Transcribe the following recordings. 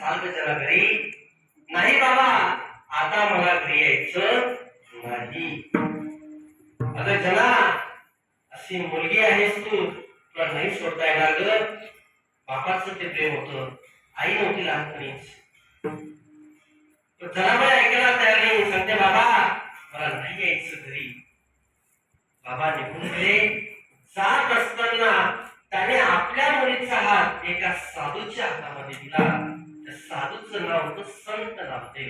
सांग त्याला घरी. नाही बाबा आता मला घरी यायचं नाही. अगं चला अशी मुलगी आहेस तू तुला नाही सोडता येणार ग. बापाचं ते प्रेम होत. आई नव्हती लहानपणीच. चला मला ऐकायला तयार नाही. सांगते बाबा मला नाही यायचं घरी. बाबा निघून गेले. जात असताना त्याने आपल्या मुलीचा हात एका साधूच्या हातामध्ये दिला. साधूचं नाव होतं संत नामदेव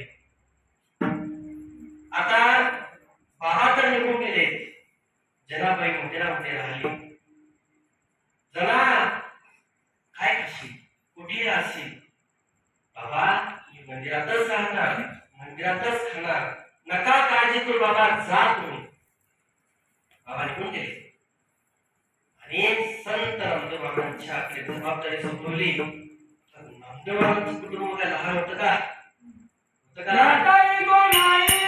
आता बाबा तर निघून गेले. जनाबाई मंदिरामध्ये राहिले. जना काय करशील? कुठे राहशील? बाबा मी मंदिरातच राहणार मंदिरातच खाणार. नका काळजी करू बाबा जा तुम्ही. बाबा निघून गेले. आणि संत रामदेव बाबांच्या आपली जबाबदारी सोपवली. लहान होतं का? होतं का?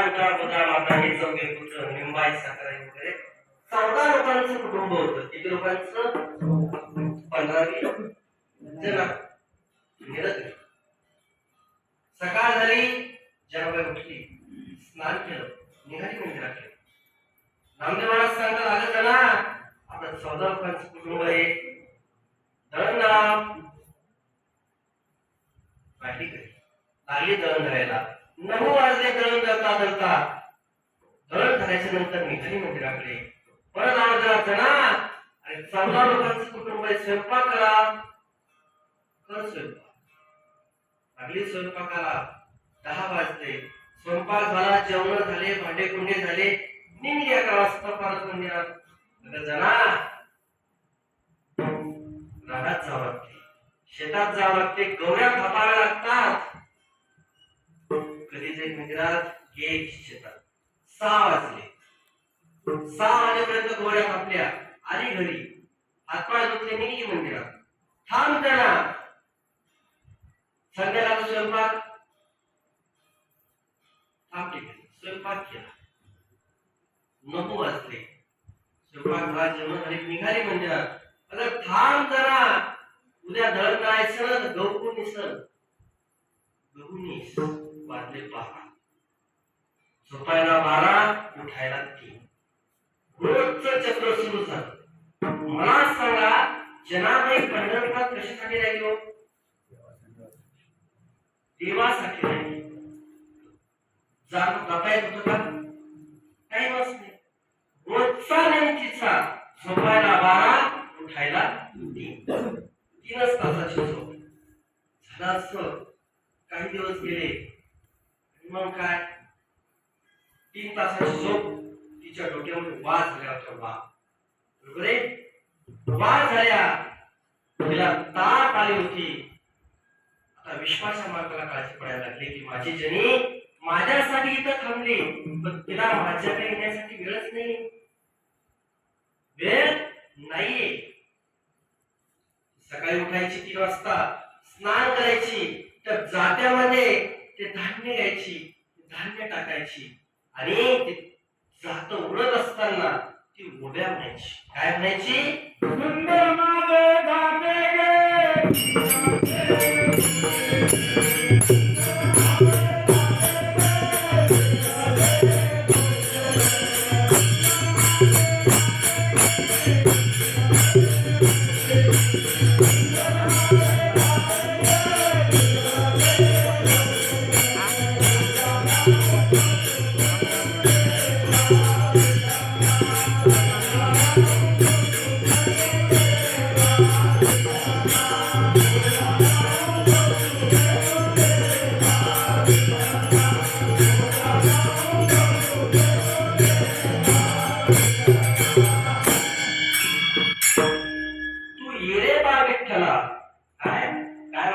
नारायणराव गोदा माता हे चौघे पुत्र निंबाई साखराई वगैरे. चौदा लोकांचं कुटुंब होतं. किती लोकांचं? पंधरावी जण सकाळ झाली जनाबाई उठली स्नान केलं निघाली मंदिरात नामदेव महाराज सांगतात आलं चला आता चौदा लोकांचं कुटुंब आहे. दळण लाव पाहिली घरी लागली दळण धरायला. नऊ वाजले दळण धरता धरता दळण धरायच्या नंतर निघाली आपले परत आवाज चला आणि चौदा लोकांचं कुटुंब आहे स्वयंपाक करा. तर स्वयंपाक. लागली स्वयंपाकाला. दहा वाजले. स्वयंपाक झाला जेवण झाले भांडे कुंडे झाले. निघली अकरा वाजता परत मंदिरात. अगं जना रानात जावं लागते. शेतात जावं लागते. गवऱ्या थापाव्या लागतात. कधी जाईल मंदिरात एक शेतात सहा वाजले. सहा वाजेपर्यंत गवऱ्या कापल्या आली घरी. हातपाय धुतले मी मंदिरात. थांब त्यांना संध्याकाळचा स्वयंपाक. थांबले स्वयंपाक केला. नको वाजले. स्वयंपाक झाला जेवण आणि निघाले मंदिरात. अगं थांब जरा. उद्या दळण करायचं ना तर गहू कोण निसल गहू निस वाजले बारा झोपायला बारा उठायला तीन. रोजच चक्र सुरू झालं. मला सांगा जनाबाई पंढरपुरात कशासाठी राहिलो देवासाठी राहिली. जात जाता येत होतं का काही मस्त नाही रोजचा नेमकीचा झोपायला बारा उठायला तीन तीनच तासाची झोप झालं असं काही दिवस गेले आणि मग काय तीन तासाची झोप तिच्या डोक्यावर वाद झाल्या होत्या वाद बरोबर आहे? वाद झाल्या. तिला ताप आली होती. आता विश्वाच्या मार्गाला काळजी पडायला लागली की माझी जनी माझ्यासाठी इथं थांबली. पण तिला माझ्याकडे येण्यासाठी वेळच नाही. वेळ नाहीये. सकाळी उठायची तीन वाजता स्नान करायची त्या जात्यामध्ये ते धान्य घ्यायची धान्य टाकायची. आणि जात उडत असताना ती उड्या म्हणायची. काय म्हणायची? सुंदर माझे जाते गे.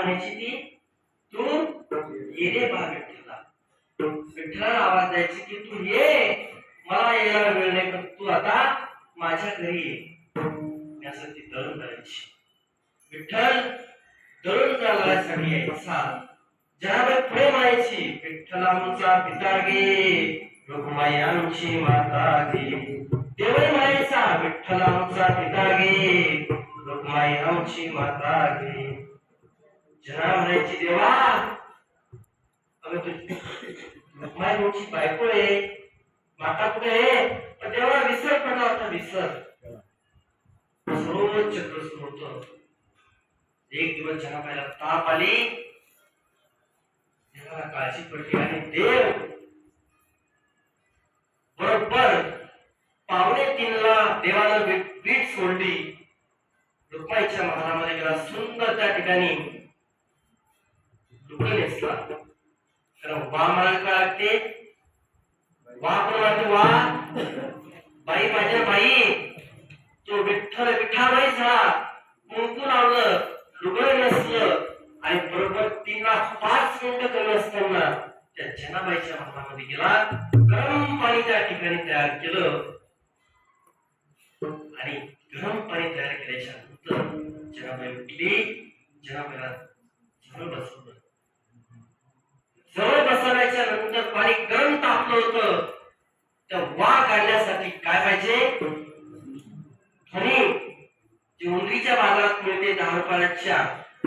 म्हणायची ती तू ये रे बा विठ्ठला विठ्ठलाला आवाज द्यायची की तू ये मला यायला वेळ नाही पण तू आता माझ्या घरी ये. असं ती दळून करायची विठ्ठल दळून चालण्यासाठी यायचा. जनाबाई पुढे म्हणायची विठ्ठल आमचा पिता गे रुक्माई आमची माता गे देवळी म्हणायचा विठ्ठल आमचा पिता गे रुक्माई आमची माता गे जरा म्हणायची देवा. अगं तुझी रुक्माई आमची बायको आहे. माता कुठे आहे? पण देवा विसर पडला होता विसर. सर्व चक्र सुरू होत. एक दिवस जनाबाईला ताप आली. देवाला काळजी पडली आणि देव बरोबर पावणे तीनला देवानं पीठ सोडली. रुक्माईच्या महालामध्ये गेला सुंदर त्या ठिकाणी लुगडं नेसला तर वा म्हणायला काय लागते वा कोण वा बाई माझ्या बाई तो विठ्ठल विठाबाई झाला. कुंकू लावलं लुगडं नेसलं आणि बरोबर तिला पाच मिनिटं कमी असताना त्या जनाबाईच्या महालामध्ये गेला. गरम पाणी त्या ठिकाणी तयार केलं. आणि गरम पाणी तयार केल्याच्यानंतर जनाबाई उठली. जनाबाईला जवळ बसवलं जवळ बसवल्याच्या नंतर पाणी गरम तापलं होतं त्या वा काढण्यासाठी काय पाहिजे आणि जी उंदरीच्या बाजारात मिळते दहा रुपयाच्या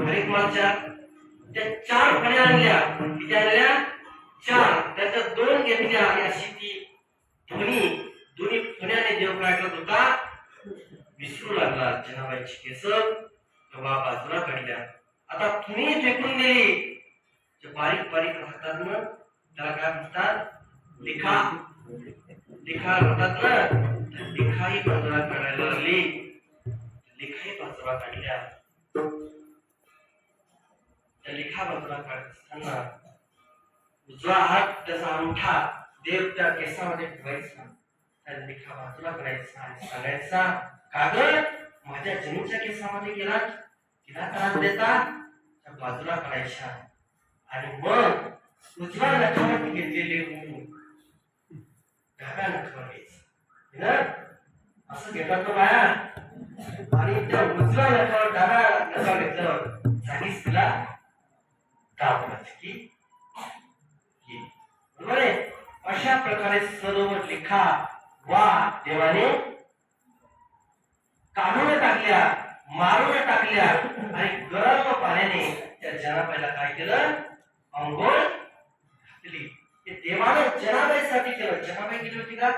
हरेक मागच्या. त्या चार फण्या आणल्या. किती आणल्या? चार. त्याच्या दोन घेतल्या. आणि अशी ती ध्वनी दोन्ही फण्याने देव काय करत होता. विसरू लागला जनाबाईची केस तेव्हा बाजूला काढल्या आता तुम्ही फेकून दिली. जे बारीक बारीक राहतात ना त्याला काय म्हणतात? लिखा. लिखा म्हणतात ना? त्या लिखाही बाजूला काढायला लागली. लिखाही बाजूला काढल्या त्या लिखा बाजूला काढत असताना उजवा हात त्याचा अंगठा देव त्या केसामध्ये ठेवायचा त्या लिखा बाजूला करायचा आणि सांगायचा कागद माझ्या जमीनच्या केसामध्ये गेला तिला त्रास देता त्या बाजूला करायच्या आणि मग उजव्या नखावरती घेतलेले ऊन डाव्या नखावर घ्यायचं. असं घेतात तो बाया? आणि त्या उजव्या नखावर डाव्या नखावर घेतल्यावर जागीच तिला दाबलाच की? बरोबर आहे? अशा प्रकारे सर्व लेखा वा देवाने काढून टाकल्या मारून टाकल्या आणि गरम पाण्याने त्या जनाबाईला काय केलं? अंघोळ घातली. ते देवाने जनाबाईसाठी केलं. जनाबाई केली होती का?